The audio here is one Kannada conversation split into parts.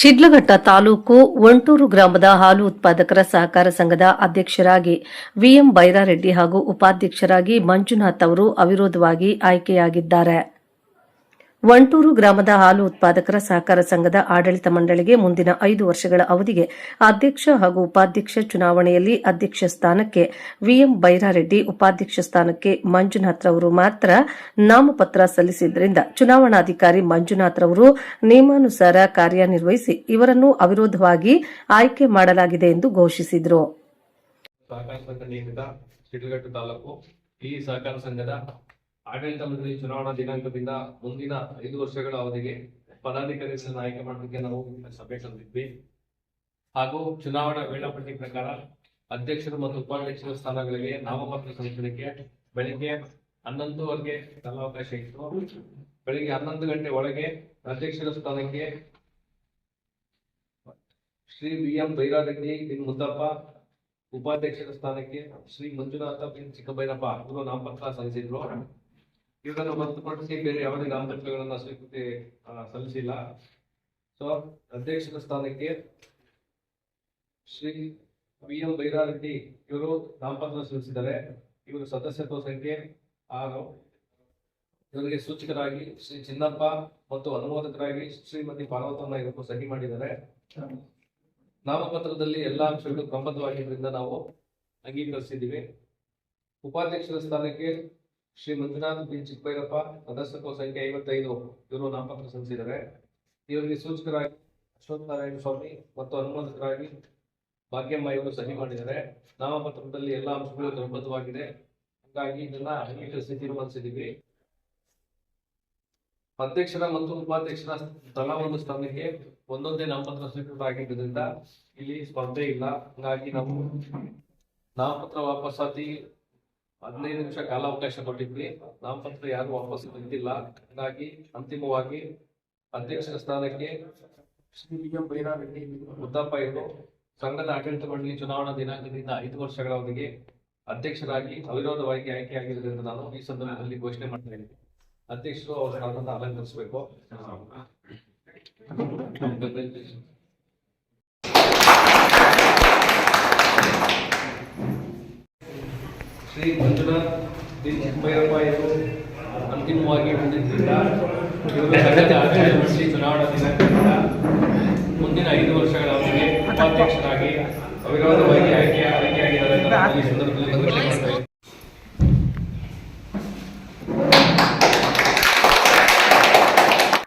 ಶಿಡ್ಲಘಟ್ಟ ತಾಲೂಕು ಒಂಟೂರು ಗ್ರಾಮದ ಹಾಲು ಉತ್ಪಾದಕರ ಸಹಕಾರ ಸಂಘದ ಅಧ್ಯಕ್ಷರಾಗಿ ವಿಎಂ ಬೈರಾರೆಡ್ಡಿ ಹಾಗೂ ಉಪಾಧ್ಯಕ್ಷರಾಗಿ ಮಂಜುನಾಥ್ ಅವರು ಅವಿರೋಧವಾಗಿ ಆಯ್ಕೆಯಾಗಿದ್ದಾರೆ. ಒಂಟೂರು ಗ್ರಾಮದ ಹಾಲು ಉತ್ಪಾದಕರ ಸಹಕಾರ ಸಂಘದ ಆಡಳಿತ ಮಂಡಳಿಗೆ ಮುಂದಿನ ಐದು ವರ್ಷಗಳ ಅವಧಿಗೆ ಅಧ್ಯಕ್ಷ ಹಾಗೂ ಉಪಾಧ್ಯಕ್ಷ ಚುನಾವಣೆಯಲ್ಲಿ ಅಧ್ಯಕ್ಷ ಸ್ಥಾನಕ್ಕೆ ವಿಎಂ ಬೈರಾರೆಡ್ಡಿ, ಉಪಾಧ್ಯಕ್ಷ ಸ್ಥಾನಕ್ಕೆ ಮಂಜುನಾಥ್ ರವರು ಮಾತ್ರ ನಾಮಪತ್ರ ಸಲ್ಲಿಸಿದ್ದರಿಂದ ಚುನಾವಣಾಧಿಕಾರಿ ಮಂಜುನಾಥ್ ರವರು ನಿಯಮಾನುಸಾರ ಕಾರ್ಯನಿರ್ವಹಿಸಿ ಇವರನ್ನು ಅವಿರೋಧವಾಗಿ ಆಯ್ಕೆ ಮಾಡಲಾಗಿದೆ ಎಂದು ಘೋಷಿಸಿದರು. ಆಡಳಿತ ಮಂಡಳಿ ಚುನಾವಣಾ ದಿನಾಂಕದಿಂದ ಮುಂದಿನ ಐದು ವರ್ಷಗಳ ಅವಧಿಗೆ ಪದಾಧಿಕಾರಿಗಳನ್ನು ಆಯ್ಕೆ ಮಾಡೋದಕ್ಕೆ ನಾವು ಸಭೆ ಕರೆದಿದ್ವಿ. ಹಾಗೂ ಚುನಾವಣಾ ವೇಳಾಪಟ್ಟಿ ಪ್ರಕಾರ ಅಧ್ಯಕ್ಷರು ಮತ್ತು ಉಪಾಧ್ಯಕ್ಷರ ಸ್ಥಾನಗಳಿಗೆ ನಾಮಪತ್ರ ಸಲ್ಲಿಸಲಿಕ್ಕೆ ಬೆಳಿಗ್ಗೆ ಹನ್ನೊಂದುವರೆಗೆ ಕಾಲಾವಕಾಶ ಇತ್ತು. ಬೆಳಿಗ್ಗೆ ಹನ್ನೊಂದು ಗಂಟೆ ಒಳಗೆ ಅಧ್ಯಕ್ಷರ ಸ್ಥಾನಕ್ಕೆ ಶ್ರೀ ಬಿ ಎಂ ಬೈರಾರೆಡ್ಡಿ ಬಿನ್ ಮುದ್ದಪ್ಪ, ಉಪಾಧ್ಯಕ್ಷರ ಸ್ಥಾನಕ್ಕೆ ಶ್ರೀ ಮಂಜುನಾಥ ಬಿನ್ ಚಿಕ್ಕಬೈರಪ್ಪ ಇವರು ನಾಮಪತ್ರ ಸಲ್ಲಿಸಿದ್ರು. ಇವರನ್ನು ಹೊರತುಪಡಿಸಿ ಬೇರೆ ಯಾವುದೇ ನಾಮಪತ್ರಗಳನ್ನ ಸ್ವೀಕೃತಿ ಸಲ್ಲಿಸಿಲ್ಲ. ಸೊ ಅಧ್ಯಕ್ಷರ ಸ್ಥಾನಕ್ಕೆ ಶ್ರೀ ವಿ ಎಂ ಬೈರಾರೆಡ್ಡಿ ಇವರು ನಾಮಪತ್ರ ಸಲ್ಲಿಸಿದ್ದಾರೆ. ಇವರು ಸದಸ್ಯತ್ವ ಸಂಖ್ಯೆ ಆರು. ಇವರಿಗೆ ಸೂಚಕರಾಗಿ ಶ್ರೀ ಚಿನ್ನಪ್ಪ ಮತ್ತು ಅನುಮೋದಕರಾಗಿ ಶ್ರೀಮತಿ ಪಾರ್ವತಮ್ಮ ಇವರು ಸಹಿ ಮಾಡಿದ್ದಾರೆ. ನಾಮಪತ್ರದಲ್ಲಿ ಎಲ್ಲಾ ಅಂಶಗಳು ಕ್ರಮಬದ್ಧವಾಗಿದ್ದರಿಂದ ನಾವು ಅಂಗೀಕರಿಸಿದ್ದೀವಿ. ಉಪಾಧ್ಯಕ್ಷರ ಸ್ಥಾನಕ್ಕೆ ಶ್ರೀ ಮಂಜುನಾಥ್ ಬಿ ಚಿಕ್ಕಬೈರಪ್ಪ ಸದಸ್ಯತ್ವ ಸಂಖ್ಯೆ ಐವತ್ತೈದು, ಇವರು ನಾಮಪತ್ರ ಸಲ್ಲಿಸಿದ್ದಾರೆ. ಇವರಿಗೆ ಸೂಚಕರಾಗಿ ಅಶ್ವಥ್ ನಾರಾಯಣ ಸ್ವಾಮಿ ಮತ್ತು ಅನುಮೋದಕರಾಗಿ ಭಾಗ್ಯಮ್ಮ ಇವರು ಸಹಿ ಮಾಡಿದ್ದಾರೆ. ನಾಮಪತ್ರದಲ್ಲಿ ಎಲ್ಲಾ ಅಂಶಗಳು ಕ್ರಮಬದ್ಧವಾಗಿದೆ. ಹಾಗಾಗಿ ಇದನ್ನ ಅಂಗೀಕರಿಸಿ ತೀರ್ಮಾನಿಸಿದ್ದೀವಿ ಅಧ್ಯಕ್ಷರ ಮತ್ತು ಉಪಾಧ್ಯಕ್ಷರ ತಲಾ ಒಂದು ಸ್ಥಾನಕ್ಕೆ ಒಂದೊಂದೇ ನಾಮಪತ್ರ ಸ್ವೀಕೃತ ಆಗಿದ್ದರಿಂದ ಇಲ್ಲಿ ಸ್ಪರ್ಧೆ ಇಲ್ಲ. ಹಾಗಾಗಿ ನಾವು ನಾಮಪತ್ರ ವಾಪಸ್ಸಾತಿ ಹದಿನೈದು ನಿಮಿಷ ಕಾಲಾವಕಾಶ ಕೊಟ್ಟಿದ್ವಿ. ನಾಮಪತ್ರ ಯಾರು ವಾಪಸ್ ಬಂದಿಲ್ಲ. ಹಾಗಾಗಿ ಅಂತಿಮವಾಗಿ ಅಧ್ಯಕ್ಷರ ಸ್ಥಾನಕ್ಕೆ ಮುದ್ದಪ್ಪ ಇವರು ಸಂಘದ ಆಡಳಿತ ಮಂಡಳಿ ಚುನಾವಣಾ ದಿನಾಂಕದಿಂದ ಐದು ವರ್ಷಗಳ ಅವಧಿಗೆ ಅಧ್ಯಕ್ಷರಾಗಿ ಅವಿರೋಧವಾಗಿ ಆಯ್ಕೆಯಾಗಿರುವುದರಿಂದ ನಾನು ಈ ಸಂದರ್ಭದಲ್ಲಿ ಘೋಷಣೆ ಮಾಡ್ತಾ ಇದ್ದೀನಿ. ಅಧ್ಯಕ್ಷರು ಅವರ ಸ್ಥಾನವನ್ನು ಅಲಂಕರಿಸಬೇಕು. ಶ್ರೀ ಮಂಜುನಾಥ್ ಶ್ರೀ ಚಿಕ್ಕಬೈರಪ್ಪ ಇವರು ಅಂತಿಮವಾಗಿ ಹೊಂದಿದ್ದರಿಂದ ಇವರು ಚುನಾವಣಾ ದಿನಾಂಕದಿಂದ ಮುಂದಿನ ಐದು ವರ್ಷಗಳ ಅವಧಿಗೆ ಉಪಾಧ್ಯಕ್ಷರಾಗಿ ಅವಿರೋಧವಾಗಿ ಆಯ್ಕೆ ಆಯ್ಕೆಯಾಗಿದ್ದಾರೆ ಈ ಸಂದರ್ಭದಲ್ಲಿ ಘೋಷಣೆ ಮಾಡ್ತಾ ಇದ್ದೀನಿ.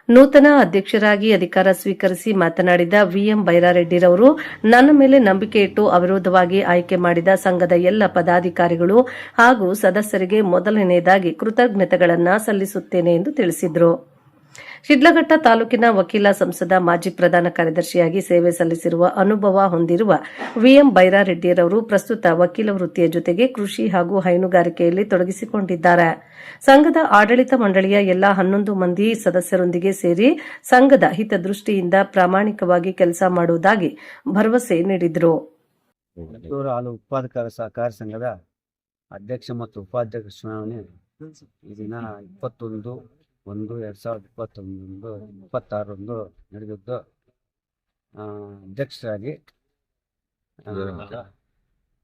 ನೂತನ ಅಧ್ಯಕ್ಷರಾಗಿ ಅಧಿಕಾರ ಸ್ವೀಕರಿಸಿ ಮಾತನಾಡಿದ ವಿಎಂ ಬೈರಾರೆಡ್ಡಿರವರು, ನನ್ನ ಮೇಲೆ ನಂಬಿಕೆ ಇಟ್ಟು ಅವಿರೋಧವಾಗಿ ಆಯ್ಕೆ ಮಾಡಿದ ಸಂಘದ ಎಲ್ಲ ಪದಾಧಿಕಾರಿಗಳು ಹಾಗೂ ಸದಸ್ಯರಿಗೆ ಮೊದಲನೆಯದಾಗಿ ಕೃತಜ್ಞತೆಗಳನ್ನು ಸಲ್ಲಿಸುತ್ತೇನೆ ಎಂದು ತಿಳಿಸಿದರು. ಶಿಡ್ಲಘಟ್ಟ ತಾಲೂಕಿನ ವಕೀಲ ಸಂಸದ ಮಾಜಿ ಪ್ರಧಾನ ಕಾರ್ಯದರ್ಶಿಯಾಗಿ ಸೇವೆ ಸಲ್ಲಿಸಿರುವ ಅನುಭವ ಹೊಂದಿರುವ ವಿಎಂ ಬೈರಾರೆಡ್ಡಿಯರವರು ಪ್ರಸ್ತುತ ವಕೀಲ ವೃತ್ತಿಯ ಜೊತೆಗೆ ಕೃಷಿ ಹಾಗೂ ಹೈನುಗಾರಿಕೆಯಲ್ಲಿ ತೊಡಗಿಸಿಕೊಂಡಿದ್ದಾರೆ. ಸಂಘದ ಆಡಳಿತ ಮಂಡಳಿಯ ಎಲ್ಲಾ ಹನ್ನೊಂದು ಮಂದಿ ಸದಸ್ಯರೊಂದಿಗೆ ಸೇರಿ ಸಂಘದ ಹಿತದೃಷ್ಟಿಯಿಂದ ಪ್ರಾಮಾಣಿಕವಾಗಿ ಕೆಲಸ ಮಾಡುವುದಾಗಿ ಭರವಸೆ ನೀಡಿದರು. ಹಾಲು ಉತ್ಪಾದಕರ ಸಹಕಾರ ಸಂಘದ ಅಧ್ಯಕ್ಷ ಮತ್ತು ಉಪಾಧ್ಯಕ್ಷ ಚುನಾವಣೆ ಈ ದಿನ ಇಪ್ಪತ್ತೊಂದು ಒಂದು ಎರಡು ಸಾವಿರದ ಇಪ್ಪತ್ತೊಂದು ಇಪ್ಪತ್ತಾರರಂದು ನಡೆದಿದ್ದು ಅಧ್ಯಕ್ಷರಾಗಿ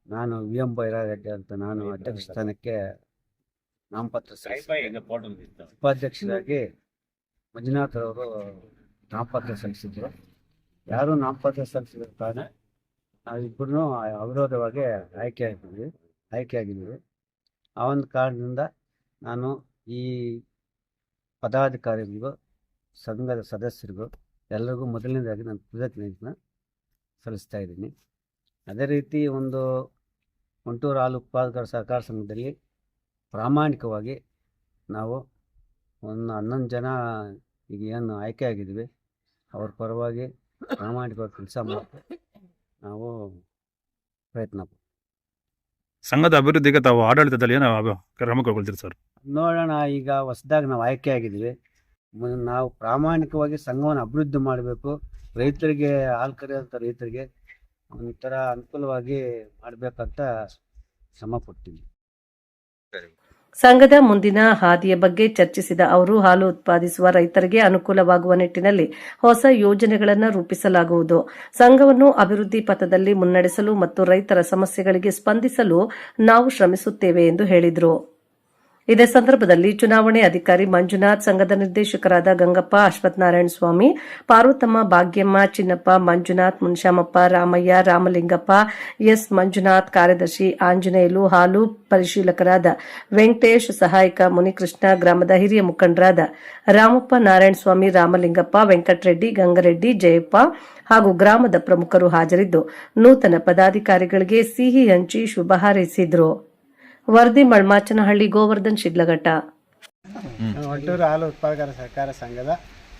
ನಾನು ವಿ ಎಂ ಬೈರಾರೆಡ್ಡಿ ಅಂತ ನಾನು ಅಧ್ಯಕ್ಷ ಸ್ಥಾನಕ್ಕೆ ನಾಮಪತ್ರ ಸಲ್ಲಿಸಿದ್ದೆ. ಉಪಾಧ್ಯಕ್ಷರಾಗಿ ಮಂಜುನಾಥ್ ಅವರು ನಾಮಪತ್ರ ಸಲ್ಲಿಸಿದ್ರು. ಯಾರು ನಾಮಪತ್ರ ಸಲ್ಲಿಸಿದ ಕಾರಣ ನಾವಿಬ್ಬರೂ ಅವಿರೋಧವಾಗಿ ಆಯ್ಕೆ ಆಗಿದ್ವಿ ಆಯ್ಕೆ ಆಗಿದ್ದೀವಿ ಆ ಒಂದು ಕಾರಣದಿಂದ ನಾನು ಈ ಪದಾಧಿಕಾರಿಗಳಿಗೂ, ಸಂಘದ ಸದಸ್ಯರಿಗೂ ಎಲ್ಲರಿಗೂ ಮೊದಲನೇದಾಗಿ ನಾನು ಕೃತಜ್ಞತೆಯನ್ನು ಸಲ್ಲಿಸ್ತಾ ಇದ್ದೀನಿ ಅದೇ ರೀತಿ ಒಂದು ಒಂಟೂರು ಹಾಲು ಉತ್ಪಾದಕರ ಸಹಕಾರ ಸಂಘದಲ್ಲಿ ಪ್ರಾಮಾಣಿಕವಾಗಿ ನಾವು ಒಂದು ಹನ್ನೊಂದು ಜನ ಈಗ ಏನು ಆಯ್ಕೆ ಆಗಿದ್ದೀವಿ ಅವ್ರ ಪರವಾಗಿ ಪ್ರಾಮಾಣಿಕವಾಗಿ ಕೆಲಸ ಮಾಡಿ ನಾವು ಪ್ರಯತ್ನ. ಸಂಘದ ಅಭಿವೃದ್ಧಿಗೆ ತಾವು ಆಡಳಿತದಲ್ಲಿ ಏನು ಕ್ರಮ ಕೈಗೊಳ್ತೀರಿ ಸರ್? ನೋಡೋಣ ಈಗ ಹೊಸದಾಗಿ ನಾವು ಆಯ್ಕೆ ಆಗಿದ್ದೀವಿ ಮುಂದೆ ನಾವು ಪ್ರಾಮಾಣಿಕವಾಗಿ ಸಂಘವನ್ನು ಅಭಿವೃದ್ಧಿ ಮಾಡಬೇಕು. ರೈತರಿಗೆ ಹಾಲು ಕರೆಯುವಂಥ ರೈತರಿಗೆ ಒಂಥರ ಅನುಕೂಲವಾಗಿ ಮಾಡಬೇಕಂತ ಶ್ರಮ ಪಡ್ತೀವಿ. ಸಂಘದ ಮುಂದಿನ ಹಾದಿಯ ಬಗ್ಗೆ ಚರ್ಚಿಸಿದ ಅವರು, ಹಾಲು ಉತ್ಪಾದಿಸುವ ರೈತರಿಗೆ ಅನುಕೂಲವಾಗುವ ನಿಟ್ಟಿನಲ್ಲಿ ಹೊಸ ಯೋಜನೆಗಳನ್ನು ರೂಪಿಸಲಾಗುವುದು. ಸಂಘವನ್ನು ಅಭಿವೃದ್ಧಿ ಪಥದಲ್ಲಿ ಮುನ್ನಡೆಸಲು ಮತ್ತು ರೈತರ ಸಮಸ್ಯೆಗಳಿಗೆ ಸ್ಪಂದಿಸಲು ನಾವು ಶ್ರಮಿಸುತ್ತೇವೆ ಎಂದು ಹೇಳಿದರು. ಇದೇ ಸಂದರ್ಭದಲ್ಲಿ ಚುನಾವಣೆ ಅಧಿಕಾರಿ ಮಂಜುನಾಥ್ ಸಂಘದ ನಿರ್ದೇಶಕರಾದ ಗಂಗಪ್ಪ ಅಶ್ವತ್ಥನಾರಾಯಣ ಸ್ವಾಮಿ, ಪಾರ್ವತಮ್ಮ, ಭಾಗ್ಯಮ್ಮ, ಚಿನ್ನಪ್ಪ, ಮಂಜುನಾಥ್, ಮುನ್ಶಾಮಪ್ಪ, ರಾಮಯ್ಯ, ರಾಮಲಿಂಗಪ್ಪ, ಎಸ್. ಮಂಜುನಾಥ್, ಕಾರ್ಯದರ್ಶಿ ಆಂಜನೇಯಲು, ಹಾಲು ಪರಿಶೀಲಕರಾದ ವೆಂಕಟೇಶ್, ಸಹಾಯಕ ಮುನಿಕೃಷ್ಣ, ಗ್ರಾಮದ ಹಿರಿಯ ಮುಖಂಡರಾದ ರಾಮಪ್ಪ, ನಾರಾಯಣ ಸ್ವಾಮಿ, ರಾಮಲಿಂಗಪ್ಪ, ವೆಂಕಟರೆಡ್ಡಿ, ಗಂಗರೆಡ್ಡಿ, ಜಯಪ್ಪ ಹಾಗೂ ಗ್ರಾಮದ ಪ್ರಮುಖರು ಹಾಜರಿದ್ದು, ನೂತನ ಪದಾಧಿಕಾರಿಗಳಿಗೆ ಸಿಹಿ ಹಂಚಿ ಶುಭ ಹಾರೈಸಿದ್ರು. ವರದಿ ಮಳ್ಮಾಚನಹಳ್ಳಿ ಗೋವರ್ಧನ್ ಶಿಡ್ಲಘಟ್ಟ. ಒಟ್ಟೂರು ಹಾಲು ಉತ್ಪಾದಕರ ಸಹಕಾರ ಸಂಘದ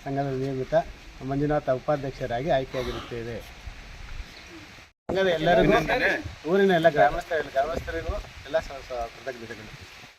ಸಂಘದ ನಿಯಮಿತ ಮಂಜುನಾಥ ಉಪಾಧ್ಯಕ್ಷರಾಗಿ ಆಯ್ಕೆಯಾಗಿರುತ್ತೇವೆ. ಸಂಘದ ಎಲ್ಲರಿಗೂ ಊರಿನ ಎಲ್ಲ ಗ್ರಾಮಸ್ಥರ ಗ್ರಾಮಸ್ಥರಿಗೂ ಎಲ್ಲ ಕೃತಜ್ಞತೆಗಳು.